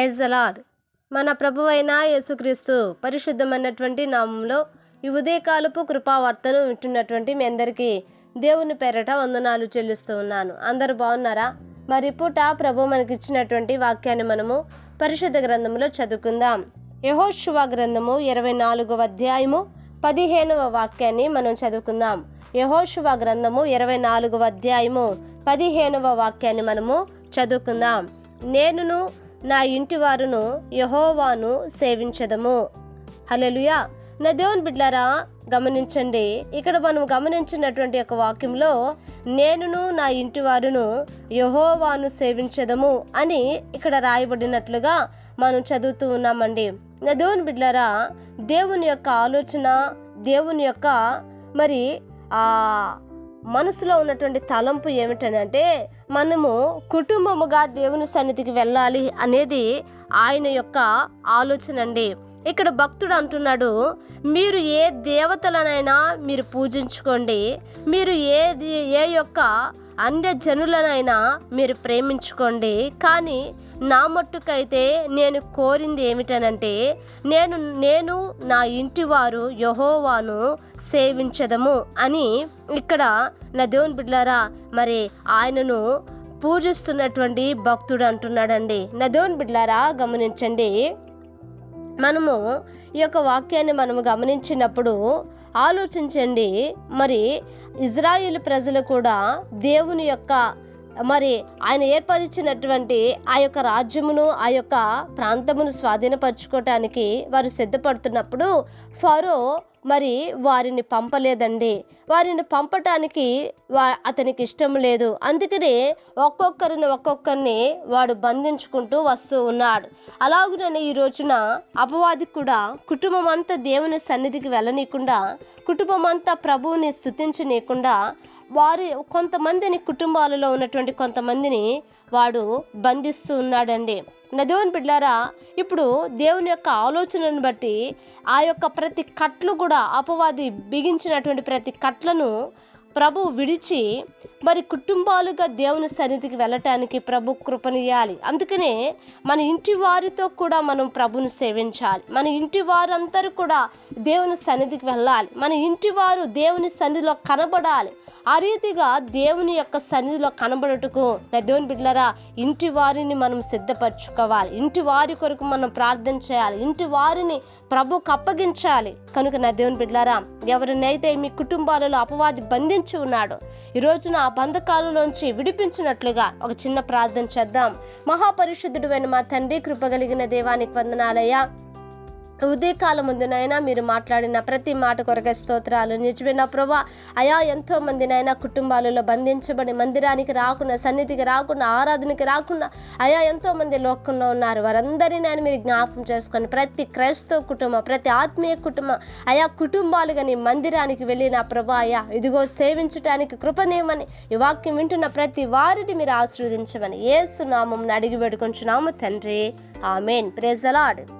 Praise అలాడ్ మన ప్రభువైన యేసుక్రీస్తు పరిశుద్ధమైనటువంటి నామంలో ఈ ఉదయకాలపు కృపావార్తను వింటున్నటువంటి మీ అందరికీ దేవుని పేరట వందనాలు చెల్లిస్తూ ఉన్నాను. అందరు బాగున్నారా? మరి పూట ప్రభు మనకి ఇచ్చినటువంటి వాక్యాన్ని మనము పరిశుద్ధ గ్రంథంలో చదువుకుందాం. యహోశువ గ్రంథము ఇరవై నాలుగవ అధ్యాయము పదిహేనవ వాక్యాన్ని మనం చదువుకుందాం. యహోశువ గ్రంథము ఇరవై నాలుగవ అధ్యాయము పదిహేనవ వాక్యాన్ని మనము చదువుకుందాం. నేనును నా ఇంటి వారును యహోవాను సేవించదము. హలెలుయా నా దేవుని బిడ్లారా గమనించండి. ఇక్కడ మనం గమనించినటువంటి ఒక వాక్యంలో నేనును నా ఇంటి వారును యహోవాను సేవించదము అని ఇక్కడ రాయబడినట్లుగా మనం చదువుతూ ఉన్నామండి. నా దేవుని బిడ్లారా దేవుని యొక్క ఆలోచన దేవుని యొక్క మరి ఆ మనసులో ఉన్నటువంటి తలంపు ఏమిటనంటే మనము కుటుంబముగా దేవుని సన్నిధికి వెళ్ళాలి అనేది ఆయన యొక్క ఆలోచన అండి. ఇక్కడ భక్తుడు అంటున్నాడు మీరు ఏ దేవతలనైనా మీరు పూజించుకోండి. మీరు ఏ ఏ యొక్క అన్య జనులనైనా మీరు ప్రేమించుకోండి. కానీ నా మట్టుకైతే నేను కోరింది ఏమిటనంటే నేను నేను నా ఇంటి వారు యహోవాను సేవించదము అని ఇక్కడ నా దేవుని మరి ఆయనను పూజిస్తున్నటువంటి భక్తుడు అంటున్నాడండి. నా దేవుని గమనించండి. మనము ఈ యొక్క వాక్యాన్ని మనము గమనించినప్పుడు ఆలోచించండి. మరి ఇజ్రాయిల్ ప్రజలు కూడా దేవుని యొక్క మరి ఆయన ఏర్పరిచినటువంటి ఆ యొక్క రాజ్యమును ఆ యొక్క ప్రాంతమును స్వాధీనపరచుకోవటానికి వారు సిద్ధపడుతున్నప్పుడు ఫరో మరి వారిని పంపలేదండి. వారిని పంపటానికి వా అతనికి ఇష్టం లేదు. అందుకనే ఒక్కొక్కరిని ఒక్కొక్కరిని వాడు బంధించుకుంటూ వస్తూ ఉన్నాడు. అలాగుననే ఈ రోజున అపవాది కూడా కుటుంబం అంతా దేవుని సన్నిధికి వెళ్ళనీయకుండా కుటుంబం అంతా ప్రభువుని స్థుతించనీయకుండా వారి కొంతమందిని కుటుంబాలలో ఉన్నటువంటి కొంతమందిని వాడు బంధిస్తూ ఉన్నాడండి. నా దేవుని బిడ్డారా ఇప్పుడు దేవుని యొక్క ఆలోచనను బట్టి ఆ యొక్క ప్రతి కట్లు కూడా అపవాది బిగించినటువంటి ప్రతి కట్లను ప్రభు విడిచి మరి కుటుంబాలుగా దేవుని సన్నిధికి వెళ్ళటానికి ప్రభు కృపనియాలి అందుకనే మన ఇంటి వారితో కూడా మనం ప్రభుని సేవించాలి. మన ఇంటి వారందరూ కూడా దేవుని సన్నిధికి వెళ్ళాలి. మన ఇంటి వారు దేవుని సన్నిధిలో కనబడాలి. ఆ రీతిగా దేవుని యొక్క సన్నిధిలో కనబడుటకు నా దేవుని బిడ్డలరా ఇంటి వారిని మనం సిద్ధపరచుకోవాలి. ఇంటి వారి కొరకు మనం ప్రార్థన చేయాలి. ఇంటి వారిని ప్రభుకు అప్పగించాలి. కనుక నా దేవుని బిడ్డలరా ఎవరినైతే మీ కుటుంబాలలో అపవాది బంధించి ఉన్నాడో. ఈ రోజున ఆ బంధకాలలోంచి విడిపించినట్లుగా ఒక చిన్న ప్రార్థన చేద్దాం. మహాపరిశుద్ధుడు మా తండ్రి కృపగలిగిన దేవానికి వందనాలయ్యా. ఉదయకాలం ముందునైనా మీరు మాట్లాడిన ప్రతి మాట కొరకే స్తోత్రాలు నిజమైన ప్రభా. అయా ఎంతో మందినైనా కుటుంబాలలో బంధించబడి మందిరానికి రాకుండా సన్నిధికి రాకుండా ఆరాధనకి రాకుండా అయా ఎంతో మంది లోకంలో ఉన్నారు. వారందరినీ నేను మీరు జ్ఞాపకం చేసుకొని ప్రతి క్రైస్తవ కుటుంబం ప్రతి ఆత్మీయ కుటుంబం అయా కుటుంబాలుగా నీ మందిరానికి వెళ్ళిన ప్రభా అయా ఇదిగో సేవించటానికి కృపనేమని ఈ వాక్యం వింటున్న ప్రతి వారిని మీరు ఆశీర్వదించమని ఏసునామం అడిగి పెడుకుంటున్నాము తండ్రి. ఆమెన్. ప్రేజలాడు